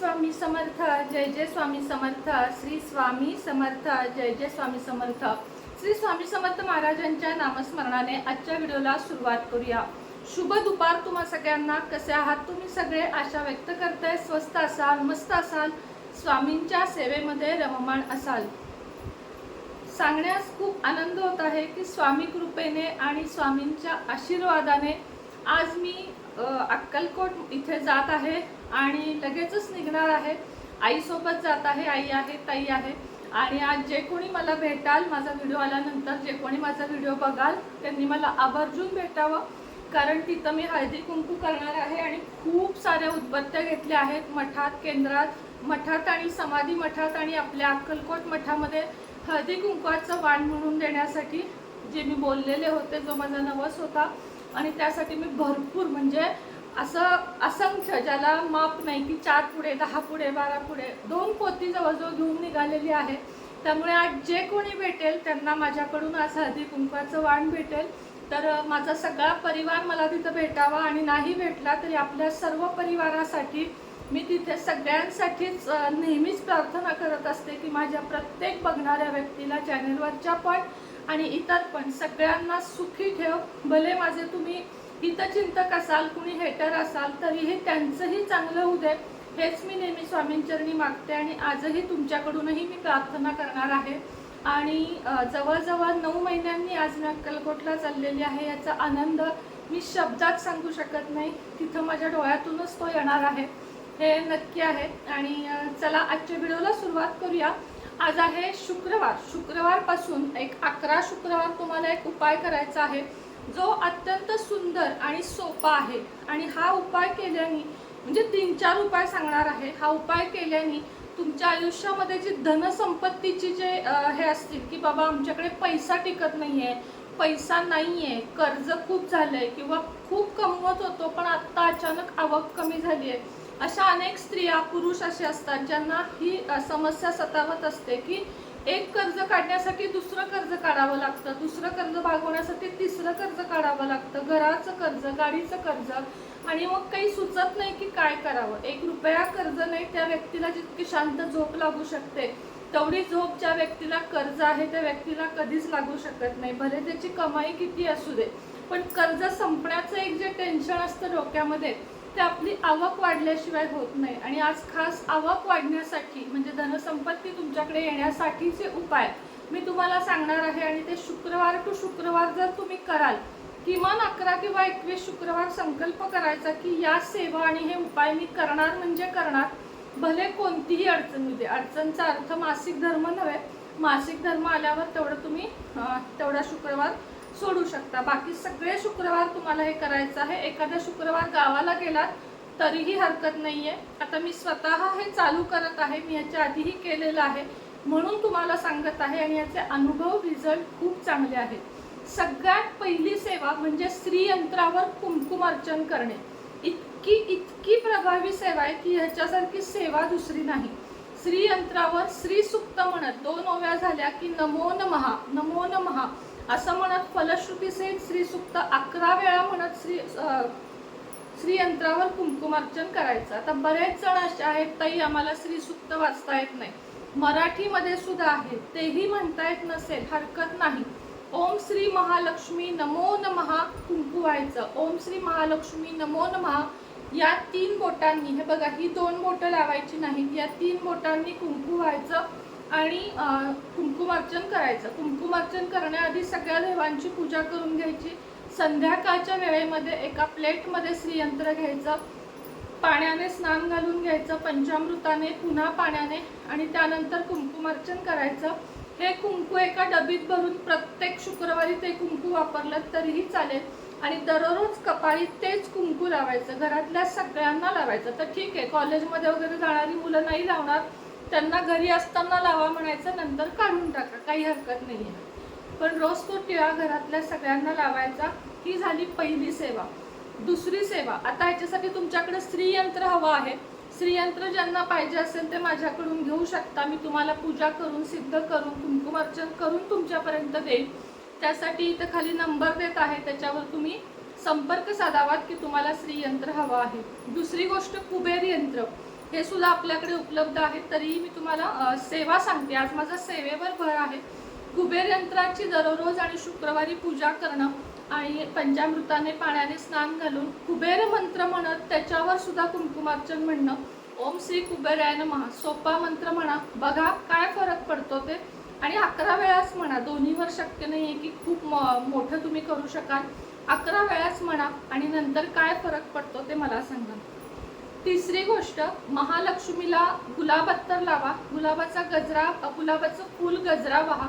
स्वामी समर्थ जय जय स्वामी समर्थ श्री स्वामी समर्थ जय जय स्वामी समर्थ. श्री स्वामी समर्थ महाराजांच्या नामस्मरणाने आजच्या व्हिडिओला सुरुवात करूया. शुभ दुपार तुम्हा सगळ्यांना. कसे आहात तुम्ही सगळे? आशा व्यक्त करताय. स्वस्त असाल मस्त असाल. स्वामींच्या सेवेमध्ये रममाण असाल. सांगण्यास खूप आनंद होत आहे की स्वामी कृपेने आणि स्वामींच्या आशीर्वादाने आज मी अक्कलकोट इथे जात आहे. आणि लगेचच निघणार आहे. आईसोबत जात आहे आई आहे ताई आहे. आणि आज जे कोणी मला भेटाल माझा व्हिडिओ आल्यानंतर जे कोणी माझा व्हिडिओ बघाल त्यांनी मला आवर्जून भेटावं. कारण तिथं मी हळदी कुंकू करणार आहे आणि खूप साऱ्या उदबत्त्या घेतल्या आहेत. मठात केंद्रात मठात आणि समाधी मठात आणि आपल्या अक्कलकोट मठामध्ये हळदी कुंकवाचं वाण म्हणून देण्यासाठी जे मी बोललेले होते जो माझा नवस होता. आणि त्यासाठी मी भरपूर म्हणजे असं असंख्य ज्याला माप नाही की चार पुढे दहा पुढे बारा पुढे दोन पोती जवळजवळ घेऊन निघालेली आहे. त्यामुळे आज जे कोणी भेटेल त्यांना माझ्याकडून आज हळदी कुंकवाचं वाण भेटेल. तर माझा सगळा परिवार मला तिथं भेटावा आणि नाही भेटला तरी आपल्या सर्व परिवारासाठी मी तिथे सगळ्यांसाठीच नेहमीच प्रार्थना करत असते की माझ्या प्रत्येक बघणाऱ्या व्यक्तीला चॅनेलवरच्या पण आणि इतर पण सगळ्यांना सुखी ठेव. भले माझे तुम्ही हितचिंतक असाल कुणी हेटर असाल तरीही त्यांचंही चांगलं होऊ दे. हेच मी नेहमी स्वामींचरणी मागते आणि आजही तुमच्याकडूनही मी प्रार्थना करणार आहे. आणि जवळजवळ नऊ महिन्यांनी आज मी अक्कलकोटला चाललेली आहे. याचा आनंद मी शब्दात सांगू शकत नाही. तिथं माझ्या डोळ्यातूनच तो येणार आहे. हे नक्की आहे. आणि चला आजच्या व्हिडिओला सुरुवात करूया. आज आहे शुक्रवार. शुक्रवारपासून एक अकरा शुक्रवार तुम्हाला एक उपाय करायचा आहे. जो अत्यंत सुंदर आणि सोपा आहे. आणि हा उपाय केल्याने म्हणजे तीन चार उपाय सांगणार आहे. हा उपाय केल्याने तुमच्या आयुष्यामध्ये जी धनसंपत्तीची जे हे असतील की बाबा आमच्याकडे पैसा टिकत नाहीये पैसा नाहीये कर्ज खूप झालंय किंवा खूप कमवत होतो पण आत्ता अचानक आवक कमी झाली आहे अशा अनेक स्त्रिया पुरुष असे असतात ज्यांना ही समस्या सतावत असते की एक कर्ज काढण्यासाठी दुसरं कर्ज काढावं लागतं दुसरं कर्ज भागवण्यासाठी तिसरं कर्ज काढावं लागतं घराचं कर्ज गाडीचं कर्ज. आणि मग काही सुचत नाही की काय करावं. एक रुपया कर्ज नाही त्या व्यक्तीला जितकी शांत झोप लागू शकते तेवढी झोप ज्या व्यक्तीला कर्ज आहे त्या व्यक्तीला कधीच लागू शकत नाही. भले त्याची कमाई किती असू दे पण कर्ज संपण्याचं एक जे टेन्शन असतं डोक्यामध्ये ते आपली आवक वाढल्याशिवाय होत नाही. आणि आज खास आवक वाढण्यासाठी म्हणजे धनसंपत्ती तुमच्याकडे येण्यासाठीचे उपाय मी तुम्हाला सांगणार आहे आणि ते शुक्रवार टू शुक्रवार जर तुम्ही कराल किमान अकरा किंवा एकवीस शुक्रवार संकल्प करायचा की या सेवा आणि हे उपाय मी करणार म्हणजे करणार भले कोणतीही अडचण येऊ दे. अडचणचा अर्थ मासिक धर्म नव्हे. मासिक धर्म आल्यावर तेवढं तुम्ही तेवढा शुक्रवार सोडू शकता. बाकी सगळे शुक्रवार तुम्हाला हे करायचं आहे. एखाद्या शुक्रवार गावाला गेलात तरीही हरकत नाही आहे आता मी स्वतः हे चालू करत आहे. मी याच्या आधीही केलेलं आहे. म्हणून तुम्हाला सांगत आहे आणि याचे अनुभव रिझल्ट खूप चांगले आहेत. सगळ्यात पहिली सेवा म्हणजे स्त्रीयंत्रावर कुमकुम अर्चन करणे. इतकी इतकी प्रभावी सेवा आहे की ह्याच्यासारखी सेवा दुसरी नाही. श्रीयंत्रावर श्रीसुक्त म्हणत दोन ओव्या झाल्या की नमो नमहा नमो नमहा असं म्हणत फलश्रुतीसहित श्री सुक्त अकरा वेळा म्हणत श्री अं, श्रीयंत्रावर कुंकुमार्चन करायचं. आता बरेच जण असे आहेत ताई आम्हाला श्री सुक्त वाचता येत नाही. मराठीमध्ये सुद्धा आहे. तेही म्हणता येत नसेल हरकत नाही. ओम श्री महालक्ष्मी नमो नमहा कुंकू व्हायचं ओम श्री महालक्ष्मी नमो नमहा या तीन बोटांनी हे बघा ही दोन बोटं लावायची नाहीत. या तीन बोटांनी कुंकू व्हायचं आणि कुंकुमार्चन करायचं. कुंकुमार्चन करण्याआधी सगळ्या देवांची पूजा करून घ्यायची. संध्याकाळच्या वेळेमध्ये एका प्लेटमध्ये श्रीयंत्र घ्यायचं. पाण्याने स्नान घालून घ्यायचं. पंचामृताने पुन्हा पाण्याने आणि त्यानंतर कुंकुमार्चन करायचं. हे कुंकू एका डबीत भरून प्रत्येक शुक्रवारी ते कुंकू वापरलं तरीही चालेल. आणि दररोज कपाळी तेच कुंकू लावायचं. घरातल्या सगळ्यांना लावायचं. तर ठीक आहे कॉलेजमध्ये वगैरे जाणारी मुलं नाही लावणार. त्यांना घरी असताना लावा म्हणायचं नंतर काढून टाका काही हरकत नाही आहे पण रोज तो टिळा घरातल्या सगळ्यांना लावायचा ही झाली पहिली सेवा. दुसरी सेवा आता ह्याच्यासाठी तुमच्याकडे स्त्रीयंत्र हवं आहे. स्त्रीयंत्र ज्यांना पाहिजे असेल ते माझ्याकडून घेऊ शकता. मी तुम्हाला पूजा करून सिद्ध करून कुंकुमार्चन करून तुमच्यापर्यंत देईल त्यासाठी इथं खाली नंबर देत आहे त्याच्यावर तुम्ही संपर्क साधावात की तुम्हाला स्त्रीयंत्र हवं आहे. दुसरी गोष्ट कुबेर यंत्र. हे सुद्धा आपल्याकडे उपलब्ध आहेत. तरीही मी तुम्हाला सेवा सांगते. आज माझा सेवेवर भर आहे. कुबेर यंत्राची दररोज आणि शुक्रवारी पूजा करणं आणि पंचामृताने पाण्याने स्नान घालून कुबेर मंत्र म्हणत त्याच्यावर सुद्धा कुंकुमार्चन म्हणणं. ओम श्री कुबेराय नमः. सोपा मंत्र म्हणा. बघा काय फरक पडतो ते. आणि अकरा वेळाच म्हणा. दोन्हीवर शक्य नाही आहे की खूप म- मोठं तुम्ही करू शकाल. अकरा वेळाच म्हणा आणि नंतर काय फरक पडतो ते मला सांगा. तिसरी गोष्ट महालक्ष्मीला गुलाब अत्तर लावा. गुलाबाचा गजरा गुलाबाचं फूल गजरा व्हा.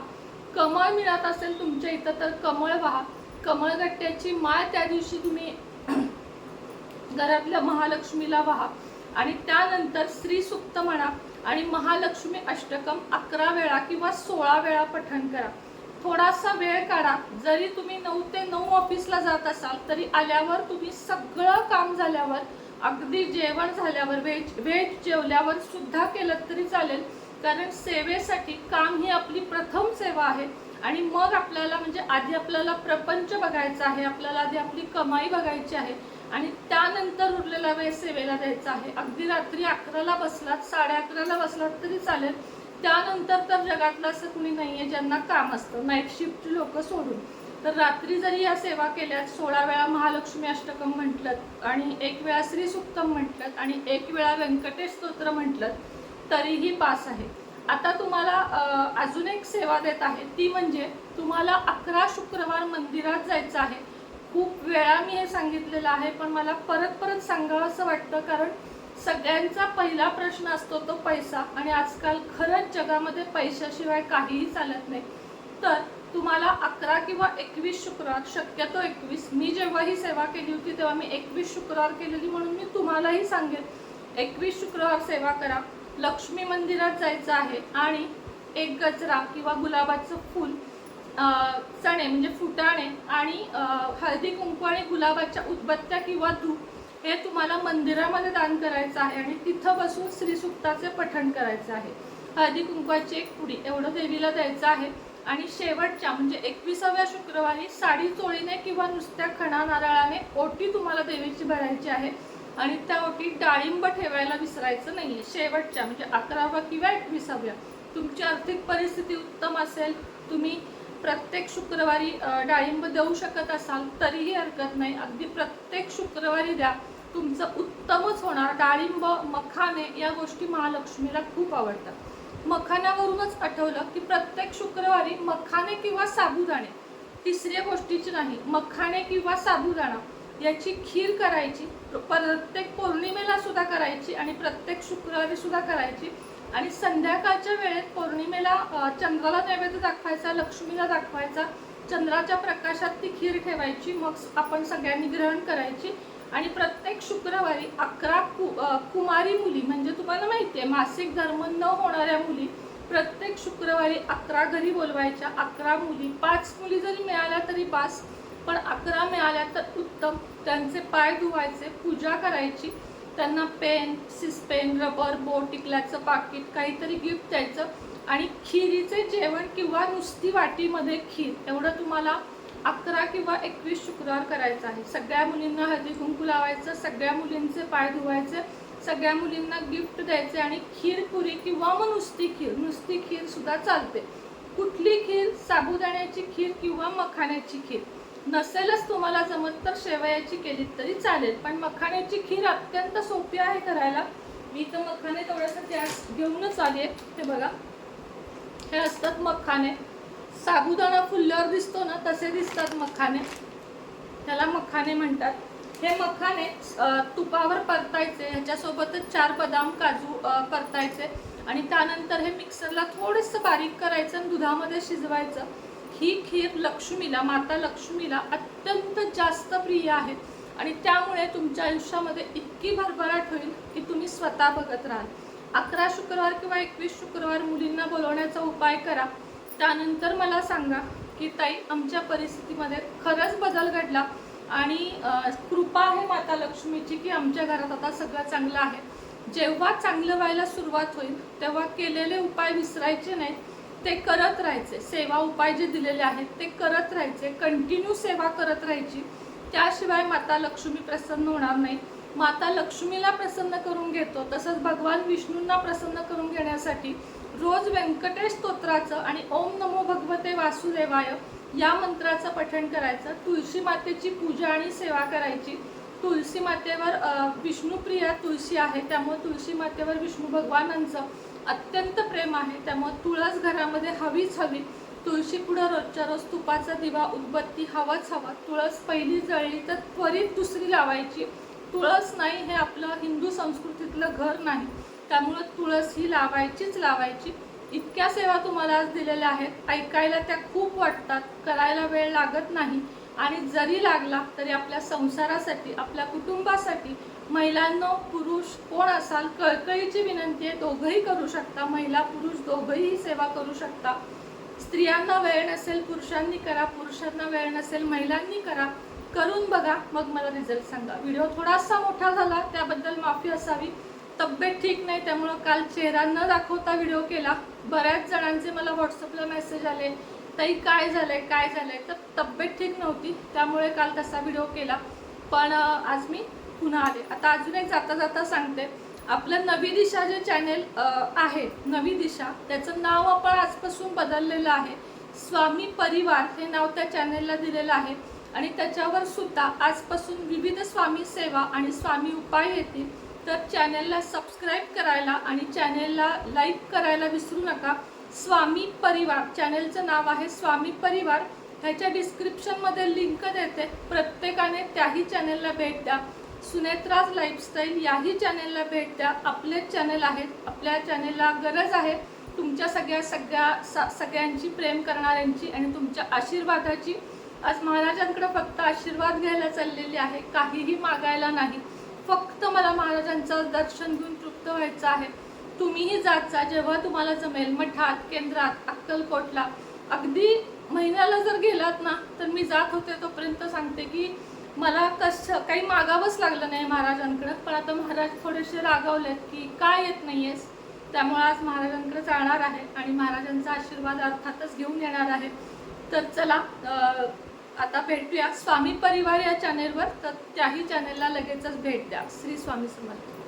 कमळ मिळत असेल तुमच्या इथं तर कमळ व्हा. कमळगट्ट्याची माळ त्या दिवशी तुम्ही घरातल्या महालक्ष्मीला व्हा. आणि त्यानंतर श्री सुक्त म्हणा आणि महालक्ष्मी अष्टकम अकरा वेळा किंवा सोळा वेळा पठण करा. थोडासा वेळ काढा. जरी तुम्ही नऊ ते नऊ ऑफिसला जात असाल तरी आल्यावर तुम्ही सगळं काम झाल्यावर अगदी जेवण झाल्यावर वेज वेज जेवल्यावर सुद्धा केलं तरी चालेल. कारण सेवेसाठी काम ही आपली प्रथम सेवा आहे. आणि मग आपल्याला म्हणजे आधी आपल्याला प्रपंच बघायचा आहे आपल्याला आधी आपली कमाई बघायची आहे. आणि त्यानंतर उरलेला वेळ सेवेला द्यायचा आहे. अगदी रात्री अकराला बसलात साडे अकराला बसलात तरी चालेल. त्यानंतर तर जगातलं असं कुणी नाही आहे ज्यांना काम असतं. नाईट शिफ्टची लोक सोडून. तर रात्री जरी या सेवा केल्यात सोळा वेळा महालक्ष्मी अष्टकम म्हटलं आणि एक वेळा श्री सुक्तम म्हटलं आणि एक वेळा व्यंकटेश स्तोत्र म्हटलं तरीही पास आहे. आता तुम्हाला अजून एक सेवा देत आहे. ती म्हणजे तुम्हाला अकरा शुक्रवार मंदिरात जायचं आहे. खूप वेळा मी हे सांगितलेलं आहे पण मला परत परत सांगावं असं वाटतं कारण सगळ्यांचा पहिला प्रश्न असतो तो पैसा. आणि आजकाल खरंच जगामध्ये पैशाशिवाय काहीही चालत नाही. तर तुम्हाला अकरा किंवा एकवीस शुक्रवार शक्यतो एकवीस. मी जेव्हा ही सेवा केली होती तेव्हा मी एकवीस शुक्रवार केलेली म्हणून मी तुम्हालाही सांगेन. एकवीस शुक्रवार सेवा करा. लक्ष्मी मंदिरात जायचं आहे आणि एक गजरा किंवा गुलाबाचं फूल चणे म्हणजे फुटाणे आणि हळदी कुंकू आणि गुलाबाच्या उदबत्त्या किंवा धूप हे तुम्हाला मंदिरामध्ये दान करायचं आहे आणि तिथं बसून श्रीसुक्ताचे पठण करायचं आहे. हळदी कुंकवाची एक पुडी एवढं देवीला द्यायचं आहे. आणि शेवटच्या म्हणजे एकविसाव्या शुक्रवारी साडी चोळीने किंवा नुसत्या खणा नारळाने ओटी तुम्हाला देवीची भरायची आहे आणि त्या ओटी डाळिंब ठेवायला विसरायचं नाही आहे शेवटच्या म्हणजे अकराव्या किंवा एकविसाव्या तुमची आर्थिक परिस्थिती उत्तम असेल तुम्ही प्रत्येक शुक्रवारी डाळिंब देऊ शकत असाल तरीही हरकत नाही. अगदी प्रत्येक शुक्रवारी द्या. तुमचं उत्तमच होणार. डाळिंब मखाने या गोष्टी महालक्ष्मीला खूप आवडतात. मखाण्यावरूनच आठवलं की प्रत्येक शुक्रवारी मखाने किंवा साबुदाणे तिसऱ्या गोष्टीची नाही मखाणे किंवा साबुदाणा याची खीर करायची प्रत्येक पौर्णिमेला सुद्धा करायची आणि प्रत्येक शुक्रवारी सुद्धा करायची. आणि संध्याकाळच्या वेळेत पौर्णिमेला चंद्राला नैवेद्य दाखवायचा लक्ष्मीला दाखवायचा चंद्राच्या प्रकाशात ती खीर ठेवायची मग आपण सगळ्यांनी ग्रहण करायची. आणि प्रत्येक शुक्रवारी अकरा कुमारी मुली म्हणजे तुम्हाला माहिती आहे मासिक धर्म न होणाऱ्या मुली प्रत्येक शुक्रवारी अकरा घरी बोलवायच्या. अकरा मुली पाच मुली जरी मिळाल्या तरी बास पण अकरा मिळाल्या तर उत्तम. त्यांचे पाय धुवायचे पूजा करायची. त्यांना पेन सिसपेन रबर बोट टिकल्याचं पाकिट काहीतरी गिफ्ट द्यायचं. आणि खिरीचे जेवण किंवा नुसती वाटीमध्ये खीर एवढं तुम्हाला अकरा किंवा एकवीस शुक्रवार करायचं आहे. सगळ्या मुलींना हळदी कुंकू लावायचं सगळ्या मुलींचे पाय धुवायचे. सगळ्या मुलींना गिफ्ट द्यायचे आणि खीर पुरी किंवा मग नुसती खीर नुसती खीर सुद्धा चालते. कुठली खीर? साबुदाण्याची खीर किंवा मखाण्याची खीर. नसेलच तुम्हाला जमत तर शेवयाची केली तरी चालेल पण मखाण्याची खीर अत्यंत सोपी आहे करायला. मी तर मखाने तेवढ्यासाठी आज घेऊनच आले ते बघा. हे असतात मखाने साबुदाणा फुलल्यावर दिसतो ना तसे दिसतात मखाने त्याला मखाने म्हणतात. हे मखाने तुपावर परतायचे ह्याच्यासोबतच चार बदाम काजू परतायचे आणि त्यानंतर हे मिक्सरला थोडंसं बारीक करायचं आणि दुधामध्ये शिजवायचं. ही खीर लक्ष्मीला माता लक्ष्मीला अत्यंत जास्त प्रिय आहे आणि त्यामुळे तुमच्या आयुष्यामध्ये इतकी भरभराट होईल की तुम्ही स्वतः बघत राहाल. अकरा शुक्रवार किंवा एकवीस शुक्रवार मुलींना बोलवण्याचा उपाय करा. त्यानंतर मला सांगा की ताई आमच्या परिस्थितीमध्ये खरंच बदल घडला? आणि कृपा आहे माता लक्ष्मीची की आमच्या घरात आता सगळं चांगलं आहे. जेव्हा चांगलं व्हायला सुरुवात होईल तेव्हा केलेले उपाय विसरायचे नाहीत. ते करत राहायचे. सेवा उपाय जे दिलेले आहेत ते करत राहायचे. कंटिन्यू सेवा करत राहायची. त्याशिवाय माता लक्ष्मी प्रसन्न होणार नाही. माता लक्ष्मीला प्रसन्न करून घेतो. तसंच भगवान विष्णूंना प्रसन्न करून घेण्यासाठी रोज व्यंकटेश स्तोत्राचं आणि ओम नमो भगवते वासुदेवाय या मंत्राचं पठण करायचं. तुळशी मातेची पूजा आणि सेवा करायची. तुळशी मातेवर विष्णुप्रिया तुळशी आहे त्यामुळे तुळशी मातेवर विष्णू भगवानांचं अत्यंत प्रेम आहे. त्यामुळे तुळस घरामध्ये हवीच हवी. तुळशी पुढं रोजच्या रोज तुपाचा दिवा उदबत्ती हवाच हवा. तुळस पहिली जळली तर त्वरित दुसरी लावायची. तुळस नाही हे आपलं हिंदू संस्कृतीतलं घर नाही. त्यामुळं तुळस ही लावायचीच लावायची. इतक्या सेवा तुम्हाला आज दिलेल्या आहेत. ऐकायला त्या खूप वाटतात. करायला वेळ लागत नाही. आणि जरी लागला तरी आपल्या संसारासाठी आपल्या कुटुंबासाठी महिलांनो पुरुष कोण असाल कळकळीची विनंती आहे दोघंही करू शकता. महिला पुरुष दोघंही सेवा करू शकता. स्त्रियांना वेळ नसेल पुरुषांनी करा. पुरुषांना वेळ नसेल महिलांनी करा. करून बघा. मग मला रिझल्ट सांगा. व्हिडिओ थोडासा मोठा झाला त्याबद्दल माफी असावी. तब्येत ठीक नाही त्यामुळं काल चेहरा न दाखवता व्हिडिओ केला. बऱ्याच जणांचे मला व्हॉट्सअपला मेसेज आले ताई काय झालं आहे काय झालं आहे तर तब्येत ठीक नव्हती त्यामुळे काल तसा व्हिडिओ केला. पण आज मी पुन्हा आले. आता अजून एक जाता जाता सांगते. आपलं नवी दिशा जे चॅनेल आहे नवी दिशा त्याचं नाव आपण आजपासून बदललेलं आहे. स्वामी परिवार हे नाव त्या चॅनेलला दिलेलं आहे. आणि त्याच्यावर सुद्धा आजपासून विविध स्वामी सेवा आणि स्वामी उपाय येतील. तर चॅनेलला सबस्क्राईब करायला आणि चॅनेलला लाईक करायला विसरू नका. स्वामी परिवार चॅनेलचं नाव आहे स्वामी परिवार. ह्याच्या डिस्क्रिप्शनमध्ये लिंक देते. प्रत्येकाने त्याही चॅनेलला भेट द्या. सुनेत्राज लाईफस्टाईल याही चॅनेलला भेट द्या. आपलेच चॅनेल आहेत. आपल्या चॅनेलला गरज आहे तुमच्या सगळ्या सगळ्या स- सगळ्यांची प्रेम करणाऱ्यांची आणि तुमच्या आशीर्वादाची. आज महाराजांकडे फक्त आशीर्वाद घ्यायला चाललेली आहे. काहीही मागायला नाही. फक्त मला महाराजांचं दर्शन घेऊन तृप्त व्हायचं आहे. तुम्हीही जात जा जेव्हा तुम्हाला जमेल मठात केंद्रात अक्कलकोटला. अगदी महिन्याला जर गेलात ना तर मी जात होते तोपर्यंत सांगते की मला कसं काही मागावंच लागलं नाही महाराजांकडं. पण आता महाराज थोडेसे रागावलेत की काय येत नाही आहेस त्यामुळे आज महाराजांकडे जाणार आहे आणि महाराजांचा आशीर्वाद अर्थातच घेऊन येणार आहे. तर चला आता भेटूया. स्वामी परिवार या चॅनेलवर तर त्याही चॅनेलला लगेचच भेट द्या. श्री स्वामी समर्थ.